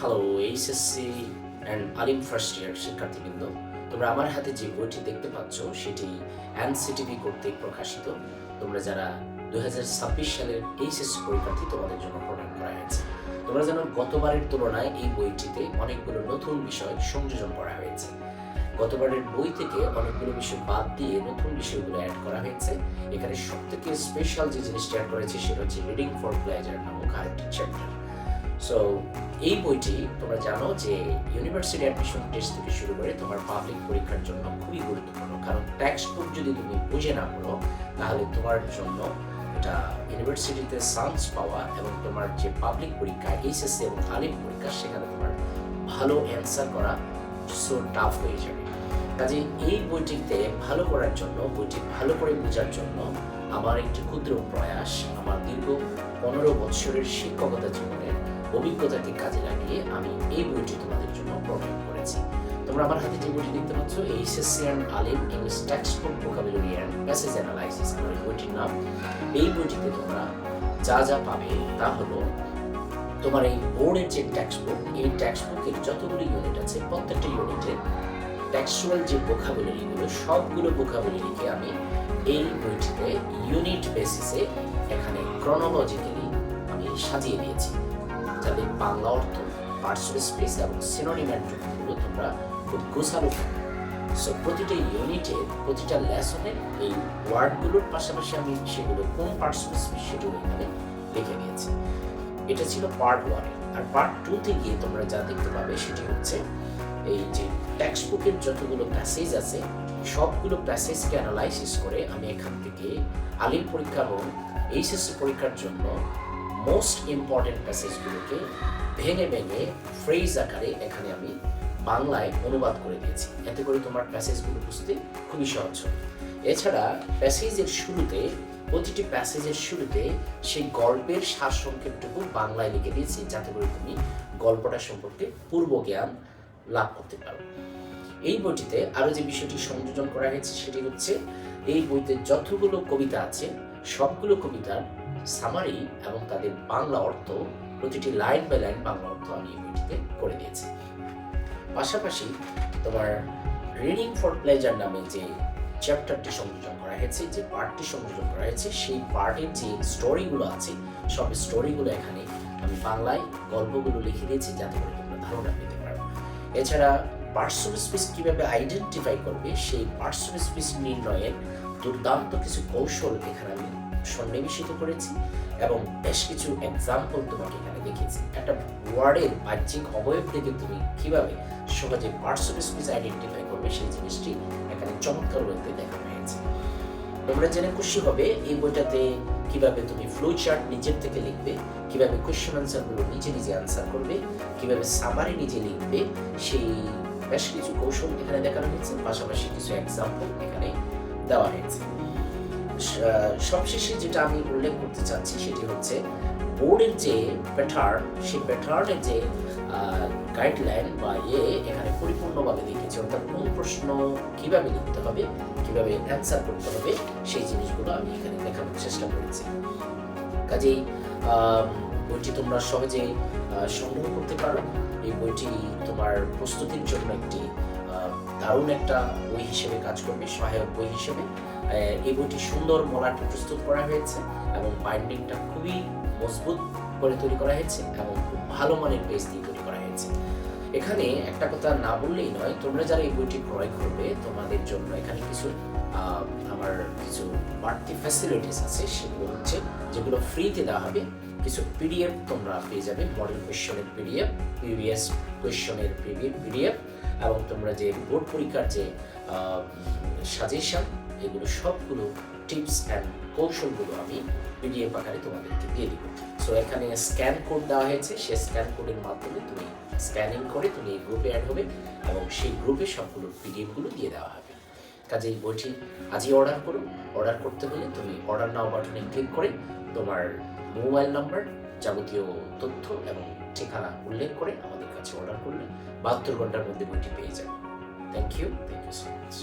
Hello HSC and Alim first year শিক্ষার্থীবৃন্দ তোমরা আমার হাতে যে বইটি দেখতে পাচ্ছ, সেটি এনসিটিভি কর্তৃক প্রকাশিত। তোমরা যারা দুহাজার ছাব্বিশ সালের এইচএসসি পরীক্ষার্থী, তোমাদের জন্য প্রণয়ন করা হয়েছে। তোমরা জানো গতবারের তুলনায় এই বইটিতে অনেকগুলো নতুন বিষয় সংযোজন করা হয়েছে। গতবারের বই থেকে অনেকগুলো বিষয় বাদ দিয়ে নতুন বিষয়গুলো অ্যাড করা হয়েছে। এখানে সব থেকে স্পেশাল যে জিনিসটা অ্যাড করেছে, সেটা হচ্ছে রিডিং ফর প্লেজার নামক আরেকটি চ্যাপ্টার সো এই বইটি তোমরা জানো যে ইউনিভার্সিটি অ্যাডমিশন টেস্ট থেকে শুরু করে তোমার পাবলিক পরীক্ষার জন্য খুবই গুরুত্বপূর্ণ। কারণ টেক্সট বুক যদি তুমি বুঝে না পড়ো, তাহলে তোমার জন্য এটা ইউনিভার্সিটিতে সায়েন্স পাওয়া এবং তোমার যে পাবলিক পরীক্ষা এইচএসসি এবং আলিম পরীক্ষা, সেখানে তোমার ভালো অ্যান্সার করা সো টাফ হয়ে যাবে। কাজে এই বইটিতে ভালো করার জন্য, বইটি ভালো করে বোঝার জন্য আমার একটি ক্ষুদ্র প্রয়াস, আমার দীর্ঘ পনেরো বৎসরের শিক্ষকতা জীবনের অভিজ্ঞতাকে কাজে লাগিয়ে আমি এই বইটি তোমাদের জন্য প্রণয়ন করেছি। তোমরা আমার হাতে যে বইটি দেখতে পাচ্ছ HSC and Alim English text book vocabulary and passage analysis আমার এই বইটির নাম। এই বইটিতে তোমরা যা যা পাবে তা হলো, তোমার এই বোর্ডের যে টেক্সট বুক এই টেক্সট বুকের যতগুলো ইউনিট আছে, প্রত্যেকটা ইউনিটে টেক্সচুয়াল যে ভোকাবুলারিগুলো সবগুলো ভোকাবুলারিকে আমি এই বইটিতে ইউনিট বেসিসে এখানে ক্রনোলজিক্যালি আমি সাজিয়ে দিয়েছি। যাতে বাংলা অর্থ পার্সোনাল স্পেস এবং সিনোনিমের যুক্তগুলো তোমরা খুব গোছালো সো প্রতিটা ইউনিটে প্রতিটা লেসনের এই ওয়ার্ডগুলোর পাশাপাশি আমি সেগুলো কোন পার্সোনাল স্পেস সেগুলো এখানে লিখে দিয়েছি এটা ছিল পার্ট ওয়ানে আর পার্ট টুতে গিয়ে তোমরা যা দেখতে পাবে সেটি হচ্ছে এই যে টেক্সট বুকের যতগুলো প্যাসেজ আছে, সবগুলো প্যাসেজকে অ্যানালাইসিস করে আমি এখান থেকে আলিম পরীক্ষা এবং এইচএসসি পরীক্ষার জন্য মোস্ট ইম্পর্টেন্ট প্যাসেজগুলোকে ভেঙে ভেঙে ফ্রেজ আকারে এখানে আমি বাংলায় অনুবাদ করে দিয়েছি। এতে করে তোমার প্যাসেজগুলো বুঝতে খুবই সহজ হবে। এছাড়া প্যাসেজের শুরুতে, প্রতিটি প্যাসেজের শুরুতে সেই গল্পের সার সংক্ষেপটুকু বাংলায় লিখে দিয়েছি, যাতে করে তুমি গল্পটা সম্পর্কে পূর্ব জ্ঞান লাভ করতে পারো। এই বইটিতে আরও যে বিষয়টি সংযোজন করা হয়েছে, সেটি হচ্ছে এই বইতে যতগুলো কবিতা আছে, সবগুলো কবিতার সামারি এবং তাদের বাংলা অর্থ, প্রতিটি লাইন বাই লাইন বাংলা অর্থ আমি বইটিতে করে দিয়েছি। পাশাপাশি তোমার রিডিং ফর প্লেজার নামে যে চ্যাপ্টারটি সংযোজন করা হয়েছে, যে পার্টটি সংযোজন করা হয়েছে, সেই পার্টের যে স্টোরিগুলো আছে, সব স্টোরিগুলো এখানে আমি বাংলায় গল্পগুলো লিখে দিয়েছি যাতে করে তোমরা ধারণা পেতে পারো। এছাড়া পার্সোনাল স্পেস কীভাবে আইডেন্টিফাই করবে, সেই পার্সোনাল স্পেস নির্ণয়ের দুর্দান্ত কিছু কৌশল এখানে আমি সন্নিবেশিত করেছি এবং বেশ কিছু এক্সাম্পল তোমাকে এখানে দেখিয়েছি। একটা ওয়ার্ডের বাহ্যিক অবয়ব থেকে তুমি কীভাবে সহজে পার্সোনাল স্পেস আইডেন্টিফাই করবে সেই জিনিসটি এখানে চমৎকার বলতে দেখানো হয়েছে। তোমরা জেনে খুশি হবে এই বইটাতে কীভাবে তুমি ফ্লো চার্ট নিজের থেকে লিখবে, কীভাবে কোয়েশ্চেন আনসারগুলো নিজে নিজে আনসার করবে, কীভাবে সামারি নিজে লিখবে, সেই বেশ কিছু কৌশল এখানে দেখানো হয়েছে। পাশাপাশি কিছু এক্সাম্পল এখানে দেওয়া হয়েছে। সবশেষে যেটা আমি উল্লেখ করতে চাচ্ছি সেটি হচ্ছে, বোর্ডের যে প্যাটার্ন, সেই প্যাটার্নের যে গাইডলাইন বা ইয়ে এখানে পরিপূর্ণভাবে লিখেছে, অর্থাৎ কোন প্রশ্ন কীভাবে লিখতে হবে, কীভাবে অ্যান্সার করতে হবে, সেই জিনিসগুলো আমি এখানে দেখানোর চেষ্টা করেছি। কাজেই বইটি তোমরা সহজে সংগ্রহ করতে পারো। এই বইটি তোমার প্রস্তুতির জন্য একটি দারুণ একটা বই হিসেবে কাজ করবে, সহায়ক বই হিসেবে। এই বইটি সুন্দর মলাটে প্রস্তুত করা হয়েছে এবং বাইন্ডিংটা খুবই মজবুত করে তৈরি করা হয়েছে এবং খুব ভালো মানের পেজ দিয়ে তৈরি করা হয়েছে। এখানে একটা কথা না বললেই নয়, তোমরা যারা এই বইটি ক্রয় করবে, তোমাদের জন্য এখানে কিছু আমার কিছু বাড়তি ফ্যাসিলিটিস আছে সেগুলো হচ্ছে, যেগুলো ফ্রিতে দেওয়া হবে। কিছু পিডিএফ তোমরা পেয়ে যাবে মডেল কোয়েশ্চনের পিডিএফ প্রিভিয়াস কোয়েশ্চনের পিডিএফ এবং তোমরা যে বোর্ড পরীক্ষার যে সাজেশন এগুলো সবগুলো টিপস অ্যান্ড কৌশলগুলো আমি পিডিএফ আকারে তোমাদেরকে দিয়ে দিব। সো এখানে স্ক্যান কোড দেওয়া হয়েছে। সে স্ক্যান কোডের মাধ্যমে তুমি স্ক্যানিং করে তুমি এই গ্রুপে অ্যাড হবে এবং সেই গ্রুপে সবগুলো পিডিএফগুলো দিয়ে দেওয়া হবে। কাজে এই বইটি আজই অর্ডার করুন অর্ডার করতে হলে তুমি অর্ডার নাও বাটনে ক্লিক করে তোমার মোবাইল নাম্বার যাবতীয় তথ্য এবং ঠিকানা উল্লেখ করে আমাদের কাছে অর্ডার করলে বাহাত্তর ঘণ্টার মধ্যে বইটি পেয়ে যাবে thank you thank you so much